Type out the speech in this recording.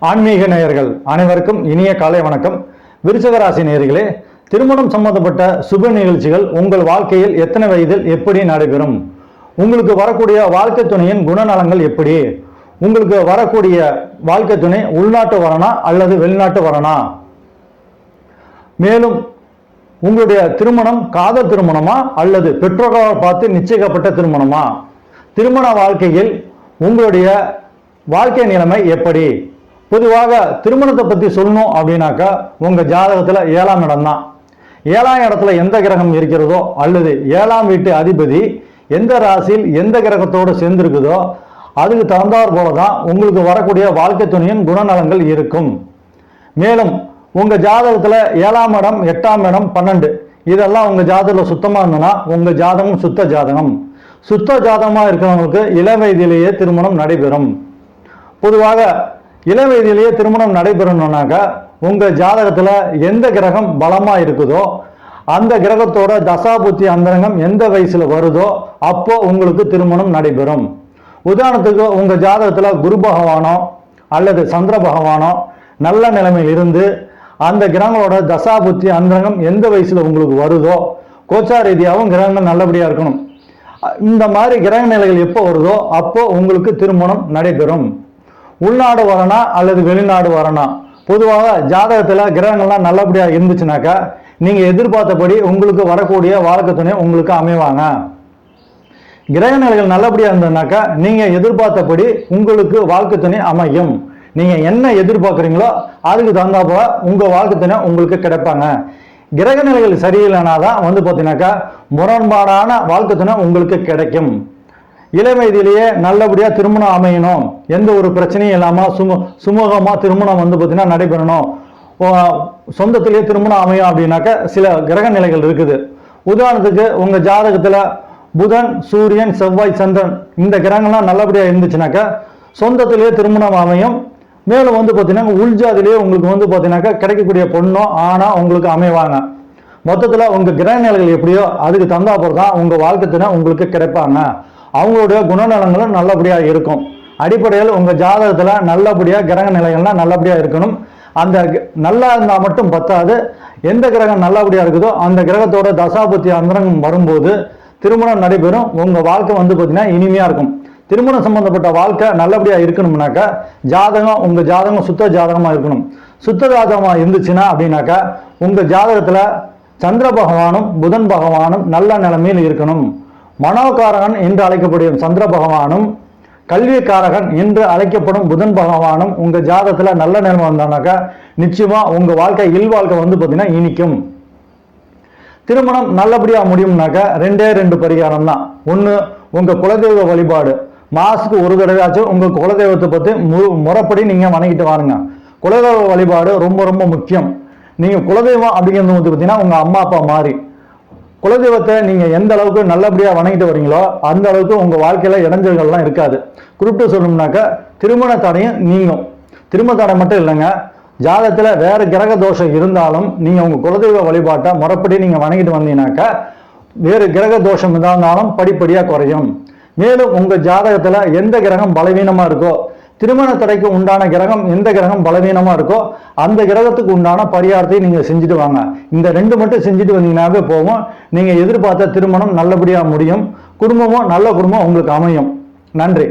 ஆன்மீக நேயர்கள் அனைவருக்கும் இனிய காலை வணக்கம். விருச்சகராசி நேயர்களே திருமணம் சம்பந்தப்பட்ட சுப நிகழ்ச்சிகள் உங்கள் வாழ்க்கையில் எத்தனை வயதில் எப்படி நடைபெறும்? உங்களுக்கு வரக்கூடிய வாழ்க்கை துணையின் குணநலங்கள் எப்படி? உங்களுக்கு வரக்கூடிய வாழ்க்கை துணை உள்நாட்டு வரனா அல்லது வெளிநாட்டு வரனா? மேலும் உங்களுடைய திருமணம் காதல் திருமணமா அல்லது பெற்றோர்களால் பார்த்து நிச்சயிக்கப்பட்ட திருமணமா? திருமண வாழ்க்கையில் உங்களுடைய வாழ்க்கை நிலைமை எப்படி? பொதுவாக திருமணத்தை பற்றி சொல்லணும் அப்படின்னாக்கா உங்கள் ஜாதகத்தில் ஏழாம் இடம் தான் ஏழாம் இடத்துல எந்த கிரகம் இருக்கிறதோ அல்லது ஏழாம் வீட்டு அதிபதி எந்த ராசியில் எந்த கிரகத்தோடு சேர்ந்திருக்குதோ அதுக்கு தகுந்தாற் போல தான் உங்களுக்கு வரக்கூடிய வாழ்க்கை துணையின் குணநலங்கள் இருக்கும். மேலும் உங்கள் ஜாதகத்தில் ஏழாம் இடம் எட்டாம் இடம் பன்னெண்டு இதெல்லாம் உங்கள் ஜாதகத்தில் சுத்தமாக இருந்ததுன்னா உங்கள் ஜாதகம் சுத்த ஜாதகம். சுத்த ஜாதகமாக இருக்கிறவங்களுக்கு இள வயதிலேயே திருமணம் நடைபெறும். பொதுவாக இளம் வயதிலேயே திருமணம் நடைபெறணும்னாக்கா உங்கள் ஜாதகத்தில் எந்த கிரகம் பலமாக இருக்குதோ அந்த கிரகத்தோட தசாபுத்தி அந்தரங்கம் எந்த வயசில் வருதோ அப்போ உங்களுக்கு திருமணம் நடைபெறும். உதாரணத்துக்கு உங்கள் ஜாதகத்தில் குரு பகவானோ அல்லது சந்திர பகவானோ நல்ல நிலைமையில் இருந்து அந்த கிரகங்களோட தசாபுத்தி அந்தரங்கம் எந்த வயசில் உங்களுக்கு வருதோ கோச்சா ரீதியாகவும் கிரகங்கள் நல்லபடியாக இருக்கணும். இந்த மாதிரி கிரக நிலைகள் எப்போ வருதோ அப்போ உங்களுக்கு திருமணம் நடைபெறும். உள்நாடு வரனா அல்லது வெளிநாடு வரனா? பொதுவாக ஜாதகத்துல கிரகங்கள்லாம் நல்லபடியா இருந்துச்சுனாக்கா நீங்க எதிர்பார்த்தபடி உங்களுக்கு வரக்கூடிய வாழ்க்கை துணை உங்களுக்கு அமைவாங்க. கிரக நிலைகள் நல்லபடியா இருந்ததுனாக்கா நீங்க எதிர்பார்த்தபடி உங்களுக்கு வாழ்க்கை துணை அமையும். நீங்க என்ன எதிர்பார்க்குறீங்களோ அதுக்கு தகுந்தாப்புல உங்க வாழ்க்கை துணை உங்களுக்கு கிடைப்பாங்க. கிரக நிலைகள் சரியில்லைனா தான் வந்து பார்த்தீங்கன்னாக்கா முரண்பாடான வாழ்க்கை துணை உங்களுக்கு கிடைக்கும். இளம் வயதிலேயே திருமணம் அமையணும். எந்த ஒரு பிரச்சனையும் இல்லாமல் சுமு சுமூகமாக திருமணம் வந்து பார்த்தீங்கன்னா நடைபெறணும். சொந்தத்திலேயே திருமணம் அமையும் அப்படின்னாக்க சில கிரக நிலைகள் இருக்குது. உதாரணத்துக்கு உங்கள் ஜாதகத்தில் புதன் சூரியன் செவ்வாய் சந்திரன் இந்த கிரகங்கள்லாம் நல்லபடியாக இருந்துச்சுனாக்கா சொந்தத்திலேயே திருமணம் அமையும். மேலும் வந்து பார்த்தீங்கன்னா உள்ஜாதிலேயே உங்களுக்கு வந்து பார்த்தீங்கன்னாக்கா கிடைக்கக்கூடிய பொண்ணோ ஆனால் உங்களுக்கு அமைவாங்க. மொத்தத்தில் உங்கள் கிரக நிலைகள் எப்படியோ அதுக்கு தந்தாப்புறம் தான் உங்கள் வாழ்க்கை தினம் உங்களுக்கு கிடைப்பாங்க. அவங்களுடைய குணநலங்களும் நல்லபடியாக இருக்கும். அடிப்படையில் உங்கள் ஜாதகத்தில் நல்லபடியாக கிரக நிலைகள்லாம் நல்லபடியாக இருக்கணும். அந்த க- நல்லா இருந்தால் மட்டும் பத்தாது. எந்த கிரகம் நல்லபடியாக இருக்குதோ அந்த கிரகத்தோட தசாபுத்தி அந்தரங்கம் வரும்போது திருமணம் நடைபெறும். உங்கள் வாழ்க்கை வந்து பார்த்தீங்கன்னா இனிமையாக இருக்கும். திருமணம் சம்பந்தப்பட்ட வாழ்க்கை நல்லபடியாக இருக்கணும்னாக்கா ஜாதகம் உங்கள் ஜாதகம் சுத்த ஜாதகமாக இருக்கணும். சுத்த ஜாதகமாக இருந்துச்சுன்னா அப்படின்னாக்கா உங்கள் ஜாதகத்தில் சந்திர பகவானும் புதன் பகவானும் நல்ல நிலைமையில் இருக்கணும். மனோகாரகன் என்று அழைக்கப்படும் சந்திர பகவானும் கல்விக்காரகன் என்று அழைக்கப்படும் புதன் பகவானும் உங்க ஜாதகத்துல நல்ல நிலைமை வந்தானாக்கா நிச்சயமா உங்க வாழ்க்கை இல்வாழ்க்கை வந்து பார்த்தீங்கன்னா இனிக்கும். திருமணம் நல்லபடியா முடியும்னாக்கா ரெண்டே ரெண்டு பரிகாரம் தான் ஒன்று உங்க குலதெய்வ வழிபாடு. மாசத்துக்கு ஒரு தடவையாச்சும் உங்க குலதெய்வத்தை பத்தி மு முறைப்படி நீங்க வணங்கிட்டு வாருங்க. குலதெய்வ வழிபாடு ரொம்ப ரொம்ப முக்கியம். நீங்க குலதெய்வம் அப்படிங்கிறது வந்து பார்த்தீங்கன்னா உங்க அம்மா அப்பா மாதிரி குலதெய்வத்தை நீங்கள் எந்த அளவுக்கு நல்லபடியாக வணங்கிட்டு வரீங்களோ அந்த அளவுக்கு உங்கள் வாழ்க்கையில் இடைஞ்சல்கள்லாம் இருக்காது. குறிப்பிட்டு சொல்லணும்னாக்கா திருமண தடையும் நீங்கும். திருமண தடை மட்டும் இல்லைங்க. ஜாதத்தில் வேறு கிரக தோஷம் இருந்தாலும் நீங்கள் உங்கள் குலதெய்வ வழிபாட்டை முறைப்படி நீங்கள் வணங்கிட்டு வந்தீங்கன்னாக்கா வேறு கிரக தோஷம் இருந்தாலும் படிப்படியாக குறையும். மேலும் உங்கள் ஜாதகத்தில் எந்த கிரகம் பலவீனமாக இருக்கோ திருமண தடைக்கு உண்டான கிரகம் எந்த கிரகம் பலவீனமாக இருக்கோ அந்த கிரகத்துக்கு உண்டான பரிகாரத்தை நீங்கள் செஞ்சுட்டு வாங்க. இந்த ரெண்டு மட்டும் செஞ்சுட்டு வந்தீங்கன்னாவே போகும் நீங்கள் எதிர்பார்த்த திருமணம் நல்லபடியாக முடியும். குடும்பமும் நல்ல குடும்பம் உங்களுக்கு அமையும். நன்றி.